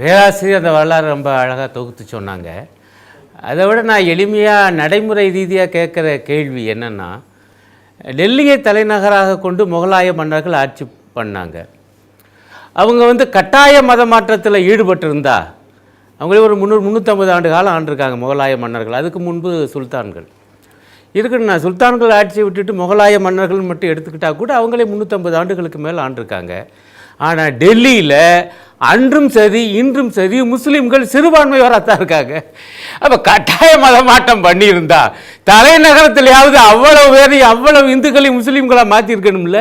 பேராசிரியர் அந்த வரலாறு ரொம்ப அழகாக தொகுத்து சொன்னாங்க. அதை விட நான் எளிமையாக நடைமுறை ரீதியாக கேட்குற கேள்வி என்னென்னா டெல்லியை தலைநகராக கொண்டு முகலாய மன்னர்கள் ஆட்சி பண்ணாங்க. அவங்க வந்து கட்டாய மத மாற்றத்தில் ஈடுபட்டிருந்தா அவங்களே ஒரு முந்நூறு முந்நூற்றம்பது ஆண்டு காலம் ஆண்டிருக்காங்க முகலாய மன்னர்கள். அதுக்கு முன்பு சுல்தான்கள். இருக்குன்னா நான் சுல்தான்கள் ஆட்சியை விட்டுட்டு முகலாய மன்னர்கள் மட்டும் எடுத்துக்கிட்டால் கூட அவங்களே முந்நூற்றம்பது ஆண்டுகளுக்கு மேலே ஆண்டிருக்காங்க. ஆனால் டெல்லியில் அன்றும் சரி இன்றும் சரி முஸ்லீம்கள் சிறுபான்மையோராக தான் இருக்காங்க. அப்போ கட்டாய மத மாற்றம் பண்ணியிருந்தா தலைநகரத்திலேயாவது அவ்வளவு பேரை அவ்வளவு இந்துக்களையும் முஸ்லீம்களாக மாற்றிருக்கணும்ல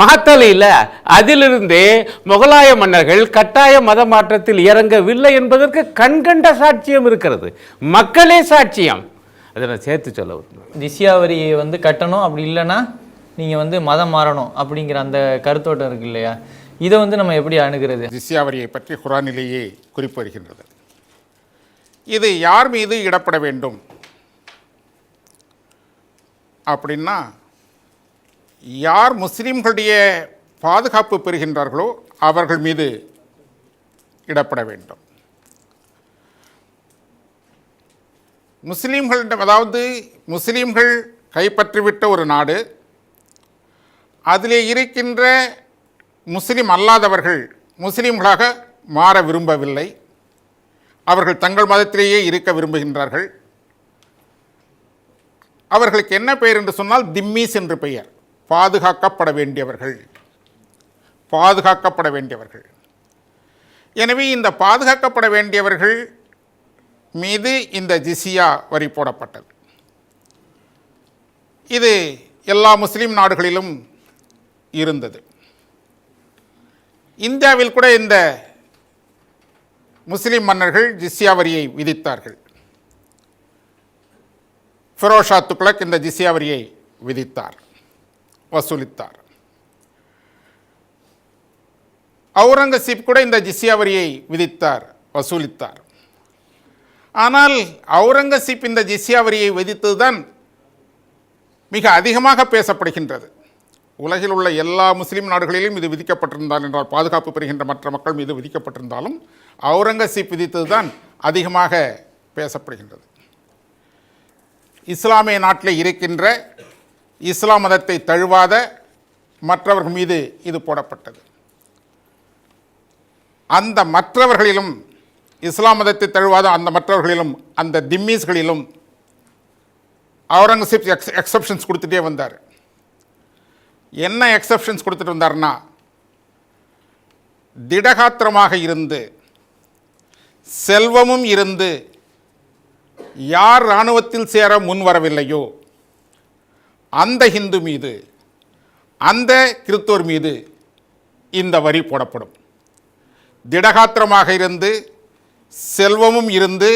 மாத்தலையில் அதிலிருந்தே முகலாய மன்னர்கள் கட்டாய மத மாற்றத்தில் இறங்கவில்லை என்பதற்கு கண்கண்ட சாட்சியம் இருக்கிறது. மக்களே சாட்சியம். அதை நான் சேர்த்து சொல்ல விரும்புகிறேன். வந்து கட்டணும் அப்படி இல்லைன்னா நீங்கள் வந்து மதம் மாறணும் அப்படிங்கிற அந்த கருத்தோட்டம் இருக்கு இல்லையா? இதை வந்து நம்ம எப்படி அணுகிறது? ஜிஸ்யா பற்றி குரானிலேயே குறிப்பு வருகின்றது. இது யார் மீது இடப்பட வேண்டும்? அப்படின்னா யார் முஸ்லிம்களுடைய பாதுகாப்பு பெறுகின்றார்களோ அவர்கள் மீது இடப்பட வேண்டும். முஸ்லீம்களிடம் அதாவது முஸ்லீம்கள் கைப்பற்றிவிட்ட ஒரு நாடு அதிலே இருக்கின்ற முஸ்லீம் அல்லாதவர்கள் முஸ்லீம்களாக மாற விரும்பவில்லை. அவர்கள் தங்கள் மதத்திலேயே இருக்க விரும்புகின்றார்கள். அவர்களுக்கு என்ன பெயர் என்று சொன்னால் திம்மீஸ் என்று பெயர். பாதுகாக்கப்பட வேண்டியவர்கள். பாதுகாக்கப்பட வேண்டியவர்கள். எனவே இந்த பாதுகாக்கப்பட வேண்டியவர்கள் மீது இந்த ஜிசியா வரி போடப்பட்டது. இது எல்லா முஸ்லீம் நாடுகளிலும் இருந்தது. இந்தியாவில் கூட இந்த முஸ்லிம் மன்னர்கள் ஜிஸ்யா வரியை விதித்தார்கள். ஃபிரோஷா துக்ளக் இந்த ஜிஸ்யா வரியை விதித்தார் வசூலித்தார். அவுரங்கசீப் கூட இந்த ஜிஸ்யா வரியை விதித்தார் வசூலித்தார். ஆனால் அவுரங்கசீப் இந்த ஜிஸ்யா வரியை விதித்ததுதான் மிக அதிகமாக பேசப்படுகின்றது. உலகில் உள்ள எல்லா முஸ்லீம் நாடுகளிலும் இது விதிக்கப்பட்டிருந்தால் என்றால் பாதுகாப்பு பெறுகின்ற மற்ற மக்கள் மீது விதிக்கப்பட்டிருந்தாலும் அவுரங்கசீப் விதித்ததுதான் அதிகமாக பேசப்படுகின்றது. இஸ்லாமிய நாட்டில் இருக்கின்ற இஸ்லாம் மதத்தை தழுவாத மற்றவர்கள் மீது இது போடப்பட்டது. அந்த மற்றவர்களிலும் இஸ்லாம் மதத்தை தழுவாத அந்த மற்றவர்களிலும் அந்த திம்மீஸ்களிலும் அவுரங்கசீப் எக்ஸ் எக்ஸப்ஷன்ஸ் கொடுத்துட்டே வந்தார். என்ன எக்ஸப்ஷன்ஸ் கொடுத்துட்டு வந்தார்னா திடகாத்திரமாக இருந்து செல்வமும் இருந்து யார் இராணுவத்தில் சேர முன் வரவில்லையோ அந்த ஹிந்து மீது அந்த கிறித்தோர் மீது இந்த வரி போடப்படும். திடகாத்திரமாக இருந்து செல்வமும் இருந்து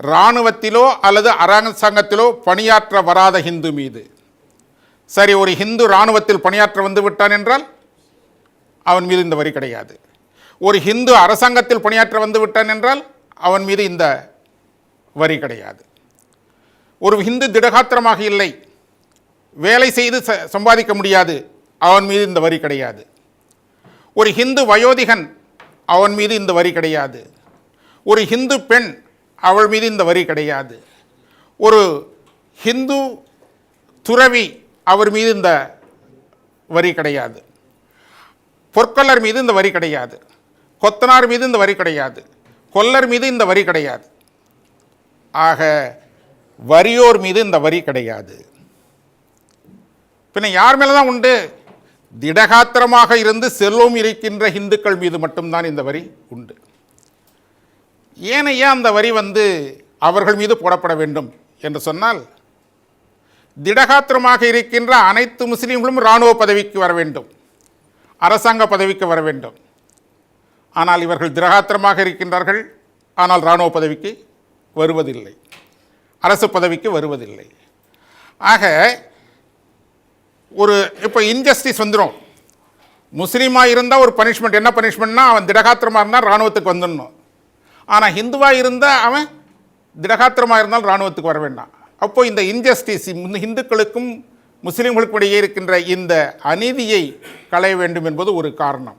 இராணுவத்திலோ அல்லது அரசாங்கத்திலோ பணியாற்ற வராத ஹிந்து மீது. சரி ஒரு ஹிந்து இராணுவத்தில் பணியாற்ற வந்து விட்டான் என்றால் அவன் மீது இந்த வரி கிடையாது. ஒரு ஹிந்து அரசாங்கத்தில் பணியாற்ற வந்து விட்டான் என்றால் அவன் மீது இந்த வரி கிடையாது. ஒரு ஹிந்து திடகாத்திரமாக இல்லை வேலை செய்து ச சம்பாதிக்க முடியாது அவன் மீது இந்த வரி கிடையாது. ஒரு ஹிந்து வயோதிகன் அவன் மீது இந்த வரி கிடையாது. ஒரு ஹிந்து பெண் அவள் மீது இந்த வரி கிடையாது. ஒரு ஹிந்து துறவி அவர் மீது இந்த வரி கிடையாது. பொற்கொல்லர் மீது இந்த வரி கிடையாது. கொத்தனார் மீது இந்த வரி கிடையாது. கொல்லர் மீது இந்த வரி கிடையாது. ஆக வரியோர் மீது இந்த வரி கிடையாது. பின்ன யார் மேலே தான் உண்டு? திடகாத்திரமாக இருந்து செல்வம் இருக்கின்ற இந்துக்கள் மீது மட்டும்தான் இந்த வரி உண்டு. ஏனையா அந்த வரி வந்து அவர்கள் மீது போடப்பட வேண்டும் என்று சொன்னால் திடகாத்திரமாக இருக்கின்ற அனைத்து முஸ்லீம்களும் இராணுவ பதவிக்கு வர வேண்டும். அரசாங்க பதவிக்கு வர வேண்டும். ஆனால் இவர்கள் திடகாத்திரமாக இருக்கின்றார்கள். ஆனால் இராணுவ பதவிக்கு வருவதில்லை. அரசு பதவிக்கு வருவதில்லை. ஆக ஒரு இப்போ இன்ஜஸ்டிஸ் வந்துடும் முஸ்லீமாக இருந்தால் ஒரு பனிஷ்மெண்ட் என்ன பனிஷ்மெண்ட்னா அவன் திடகாத்திரமாக இருந்தால் இராணுவத்துக்கு வந்துடணும். ஆனால் ஹிந்துவாக இருந்தால் அவன் திடகாத்திரமாக இருந்தால் இராணுவத்துக்கு வர வேண்டாம். அப்போ இந்த இன்ஜஸ்டிஸ் இந்துக்களுக்கும் முஸ்லீம்களுக்கும் இடையே இருக்கின்ற இந்த அநீதியை களைய வேண்டும் என்பது ஒரு காரணம்.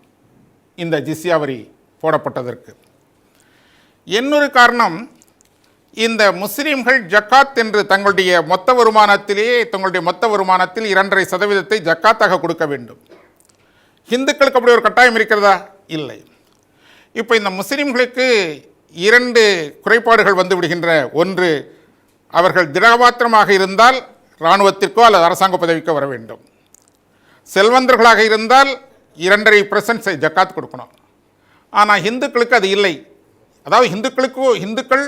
இந்த ஜிஸ்யா வரி போடப்பட்டதற்கு. இன்னொரு காரணம் இந்த முஸ்லீம்கள் ஜக்காத் என்று தங்களுடைய மொத்த வருமானத்திலேயே தங்களுடைய மொத்த வருமானத்தில் இரண்டரை சதவீதத்தை ஜக்காத்தாக கொடுக்க வேண்டும். இந்துக்களுக்கு அப்படி ஒரு கட்டாயம் இருக்கிறதா? இல்லை. இப்போ இந்த முஸ்லீம்களுக்கு இரண்டு குறைபாடுகள் வந்து விடுகின்ற ஒன்று அவர்கள் திடகாத்திரமாக இருந்தால் இராணுவத்திற்கோ அல்லது அரசாங்க பதவிக்கோ வர வேண்டும். செல்வந்தர்களாக இருந்தால் இரண்டரை பர்சன்ட் ஜக்காத் கொடுக்கணும். ஆனால் இந்துக்களுக்கு அது இல்லை. அதாவது இந்துக்களுக்கு இந்துக்கள்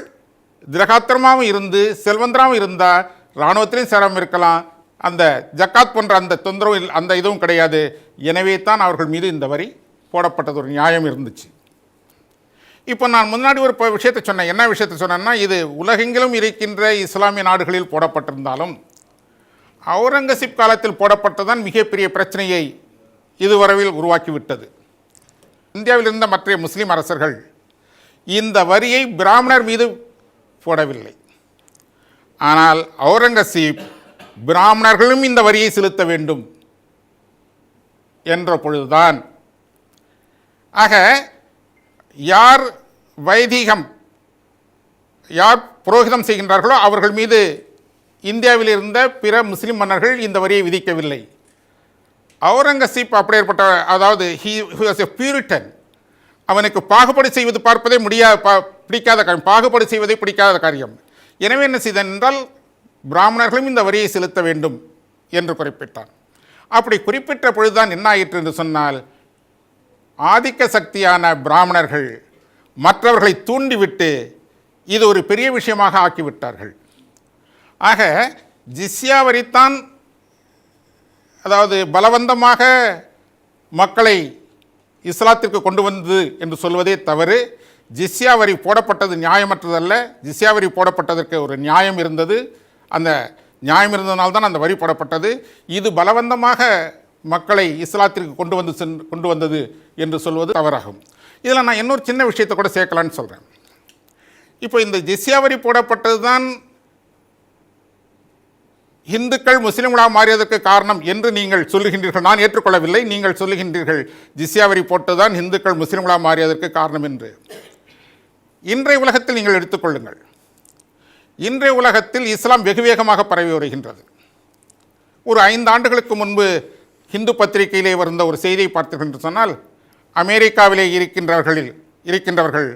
திரகாத்திரமாகவும் இருந்து செல்வந்தராகவும் இருந்தால் இராணுவத்திலையும் சேராமல் இருக்கலாம். அந்த ஜக்காத் போன்ற அந்த தொந்தரவு அந்த இதுவும் கிடையாது. எனவே தான் அவர்கள் மீது இந்த வரி போடப்பட்டது ஒரு நியாயம் இருந்துச்சு. இப்போ நான் முன்னாடி ஒரு விஷயத்தை சொன்னேன். என்ன விஷயத்தை சொன்னேன்னா இது உலகெங்கிலும் இருக்கின்ற இஸ்லாமிய நாடுகளில் போடப்பட்டிருந்தாலும் அவுரங்கசீப் காலத்தில் போடப்பட்டதான் மிகப்பெரிய பிரச்சனையை இதுவரவில் உருவாக்கிவிட்டது. இந்தியாவில் இருந்த மற்ற முஸ்லீம் அரசர்கள் இந்த வரியை பிராமணர் மீது போடவில்லை. ஆனால் அவுரங்கசீப் பிராமணர்களும் இந்த வரியை செலுத்த வேண்டும் என்ற பொழுதுதான். ஆக யார் வைதிகம் யார் புரோகிதம் செய்கின்றார்களோ அவர்கள் மீது இந்தியாவில் இருந்த பிற முஸ்லிம் மன்னர்கள் இந்த வரியை விதிக்கவில்லை. அவுரங்கசீப் அப்படியேற்பட்ட அதாவது ஹி வாஸ் எ பியூரிட்டன் அவனுக்கு பாகுபாடு செய்வது பார்ப்பதே முடியாத பா பிடிக்காத காரியம் பாகுபாடு செய்வதே பிடிக்காத காரியம். எனவே என்ன செய்தான் என்றால் பிராமணர்களும் இந்த வரியை செலுத்த வேண்டும் என்று குறிப்பிட்டான். அப்படி குறிப்பிட்ட பொழுதுதான் என்ன ஆயிற்று என்று சொன்னால் ஆதிக்க சக்தியான பிராமணர்கள் மற்றவர்களை தூண்டிவிட்டு இது ஒரு பெரிய விஷயமாக ஆக்கிவிட்டார்கள். ஆக ஜிஸ்யா வரித்தான் அதாவது பலவந்தமாக மக்களை இஸ்லாத்திற்கு கொண்டு வந்தது என்று சொல்வதே தவறு. ஜிஸ்யா வரி போடப்பட்டது நியாயமற்றதல்ல. ஜிஸ்யா வரி போடப்பட்டதற்கு ஒரு நியாயம் இருந்தது. அந்த நியாயம் இருந்ததனால்தான் தான் அந்த வரி போடப்பட்டது. இது பலவந்தமாக மக்களை இஸ்லாத்திற்கு கொண்டு வந்து சென் கொண்டு வந்தது. என்று சொல்வது தவறாகும். இதில் நான் இன்னொரு சின்ன விஷயத்தை கூட சேர்க்கலான்னு சொல்கிறேன் இப்போ இந்த ஜிஸ்யா வரி போடப்பட்டது தான் இந்துக்கள் முஸ்லீம்களாக மாறியதற்கு காரணம் என்று நீங்கள் சொல்லுகின்றீர்கள். நான் ஏற்றுக்கொள்ளவில்லை. நீங்கள் சொல்லுகின்றீர்கள் ஜிஸ்யா வரி போட்டுதான் இந்துக்கள் முஸ்லீம்களாக மாறியதற்கு காரணம் என்று. இன்றைய உலகத்தில் நீங்கள் எடுத்துக்கொள்ளுங்கள் இன்றைய உலகத்தில் இஸ்லாம் வெகு வேகமாக பரவி வருகின்றது. ஒரு ஐந்து ஆண்டுகளுக்கு முன்பு ஹிந்து பத்திரிகையிலே வந்த ஒரு செய்தியை பார்த்தீர்கள் என்று சொன்னால் அமெரிக்காவிலே இருக்கின்றவர்களில் இருக்கின்றவர்கள்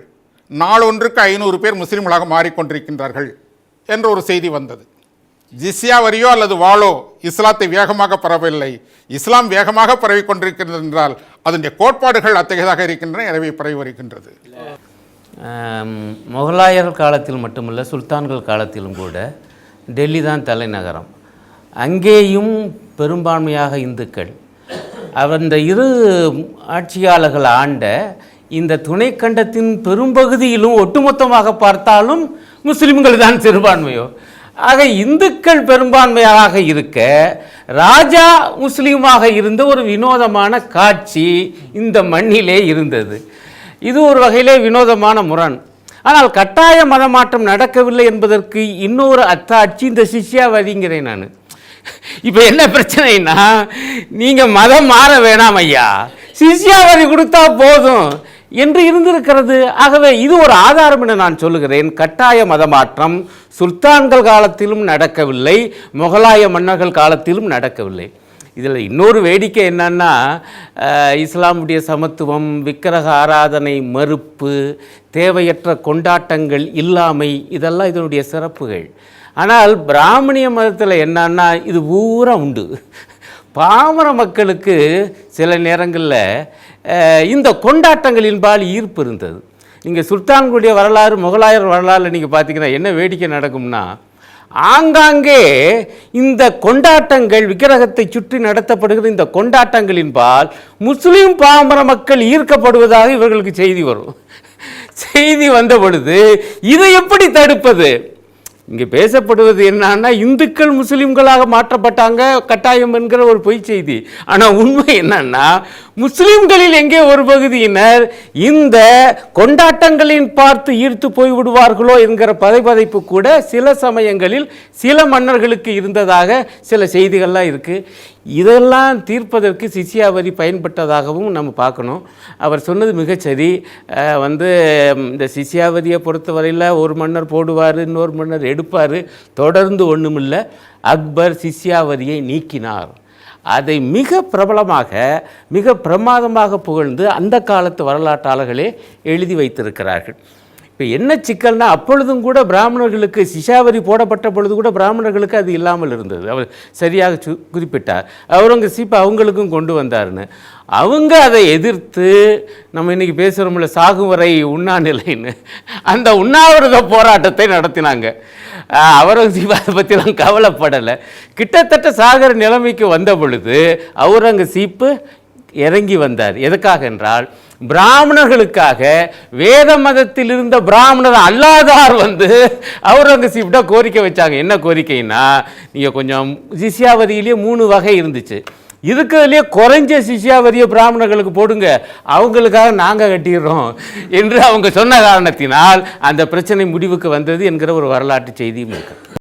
நாளொன்றுக்கு ஐநூறு பேர் முஸ்லீம்களாக மாறிக்கொண்டிருக்கின்றார்கள் என்ற ஒரு செய்தி வந்தது. ஜிஸ்யா வரியோ அல்லது வாளோ இஸ்லாத்தை வேகமாக பரவவில்லை. இஸ்லாம் வேகமாக பரவி கொண்டிருக்கிறது என்றால் அதனுடைய கோட்பாடுகள் அத்தகையதாக இருக்கின்றன எனவே பரவி வருகின்றது. முகலாயர் காலத்தில் மட்டுமல்ல சுல்தான்கள் காலத்திலும் கூட டெல்லி தான் தலைநகரம். அங்கேயும் பெரும்பான்மையாக இந்துக்கள் அந்த இரு ஆட்சியாளர்கள் ஆண்ட இந்த துணைக்கண்டத்தின் பெரும்பகுதியிலும் ஒட்டுமொத்தமாக பார்த்தாலும் முஸ்லிம்கள் தான் சிறுபான்மையோ. ஆக இந்துக்கள் பெரும்பான்மையாக இருக்க ராஜா முஸ்லீமாக இருந்த ஒரு வினோதமான காட்சி இந்த மண்ணிலே இருந்தது. இது ஒரு வகையிலே வினோதமான முரண். ஆனால் கட்டாய மதமாற்றம் நடக்கவில்லை என்பதற்கு இன்னொரு அத்தாட்சி இந்த சிஷ்யாவதிங்கிறேன் நான். இப்போ என்ன பிரச்சனைனா நீங்கள் மதம் மாற வேணாம் ஐயா. சிஷ்யாவதி கொடுத்தா போதும் என்று இருந்திருக்கிறது. ஆகவே இது ஒரு ஆதாரம் என நான் சொல்லுகிறேன். கட்டாய மதமாற்றம் சுல்தான்கள் காலத்திலும் நடக்கவில்லை முகலாய மன்னர்கள் காலத்திலும் நடக்கவில்லை. இதில் இன்னொரு வேடிக்கை என்னன்னா இஸ்லாமுடைய சமத்துவம் விக்கிரக ஆராதனை மறுப்பு தேவையற்ற கொண்டாட்டங்கள் இல்லாமை இதெல்லாம் இதனுடைய சிறப்புகள். ஆனால் பிராமணிய மதத்தில் என்னன்னா இது பூரா உண்டு. பாமர மக்களுக்கு சில நேரங்களில் இந்த கொண்டாட்டங்களின்பால் ஈர்ப்பு இருந்தது. நீங்கள் சுல்தான்களுடைய வரலாறு முகலாயர் வரலாறு நீங்கள் பார்த்தீங்கன்னா என்ன வேடிக்கை நடக்கும்னா ஆங்காங்கே இந்த கொண்டாட்டங்கள் விக்கிரகத்தை சுற்றி நடத்தப்படுகிற இந்த கொண்டாட்டங்களின்பால் முஸ்லீம் பாமர மக்கள் ஈர்க்கப்படுவதாக இவர்களுக்கு செய்தி வரும். செய்தி வந்த பொழுது இதை எப்படி தடுப்பது? இங்கே பேசப்படுவது என்னன்னா இந்துக்கள் முஸ்லீம்களாக மாற்றப்பட்டாங்க கட்டாயம் என்கிற ஒரு பொய் செய்தி. ஆனால் உண்மை என்னன்னா முஸ்லீம்களில் எங்கே ஒரு பகுதியினர் இந்த கொண்டாட்டங்களின் பார்த்து ஈர்த்து போய் விடுவார்களோ என்கிற பதைபதைப்பு கூட சில சமயங்களில் சில மன்னர்களுக்கு இருந்ததாக சில செய்திகள்லாம் இருக்குது இதெல்லாம் தீர்ப்பதற்கு சிசியா வரி பயன்பட்டதாகவும் நம்ம பார்க்கணும். அவர் சொன்னது மிகச்சரி வந்து இந்த சிசியா வரியை பொறுத்தவரையில் ஒரு மன்னர் போடுவார் இன்னொரு மன்னர் எடுப்பார். தொடர்ந்து ஒன்றுமில்லை அக்பர் சிசியா வரியை நீக்கினார். அதை மிக பிரபலமாக மிக பிரமாதமாக புகழ்ந்து அந்த காலத்து வரலாற்றாளர்களே எழுதி வைத்திருக்கிறார்கள். இப்போ என்ன சிக்கல்னா அப்பொழுதும் கூட பிராமணர்களுக்கு சிஷாவரி போடப்பட்ட பொழுது கூட பிராமணர்களுக்கு அது இல்லாமல் இருந்தது. அவர் சரியாக சு குறிப்பிட்டார். அவுரங்கசீப் அவங்களுக்கும் கொண்டு வந்தாருன்னு. அவங்க அதை எதிர்த்து நம்ம இன்னைக்கு பேசுகிறோம்ல சாகும் வரை உண்ணா நிலைன்னு. அந்த உண்ணாவிரத போராட்டத்தை நடத்தினாங்க. அவுரங்கசீப் அதை பற்றிலாம் கவலைப்படலை. கிட்டத்தட்ட சாகர நிலைமைக்கு வந்த பொழுது அவுரங்கசீப்பு இறங்கி வந்தார். எதுக்காக என்றால் பிராமணர்களுக்காக வேத மதத்தில் இருந்த பிராமணர் அல்லாதார் வந்து அவுரங்கசீப்டா கோரிக்கை வச்சாங்க. என்ன கோரிக்கைன்னா நீங்கள் கொஞ்சம் சிஷ்யாவதியிலேயே மூணு வகை இருந்துச்சு. இருக்கிறதுலையே குறைஞ்ச சிஷ்யாவதியை பிராமணர்களுக்கு போடுங்க. அவங்களுக்காக நாங்கள் கட்டிடுறோம் என்று அவங்க சொன்ன காரணத்தினால் அந்த பிரச்சனை முடிவுக்கு வந்தது என்கிற ஒரு வரலாற்று செய்தியும் இருக்குது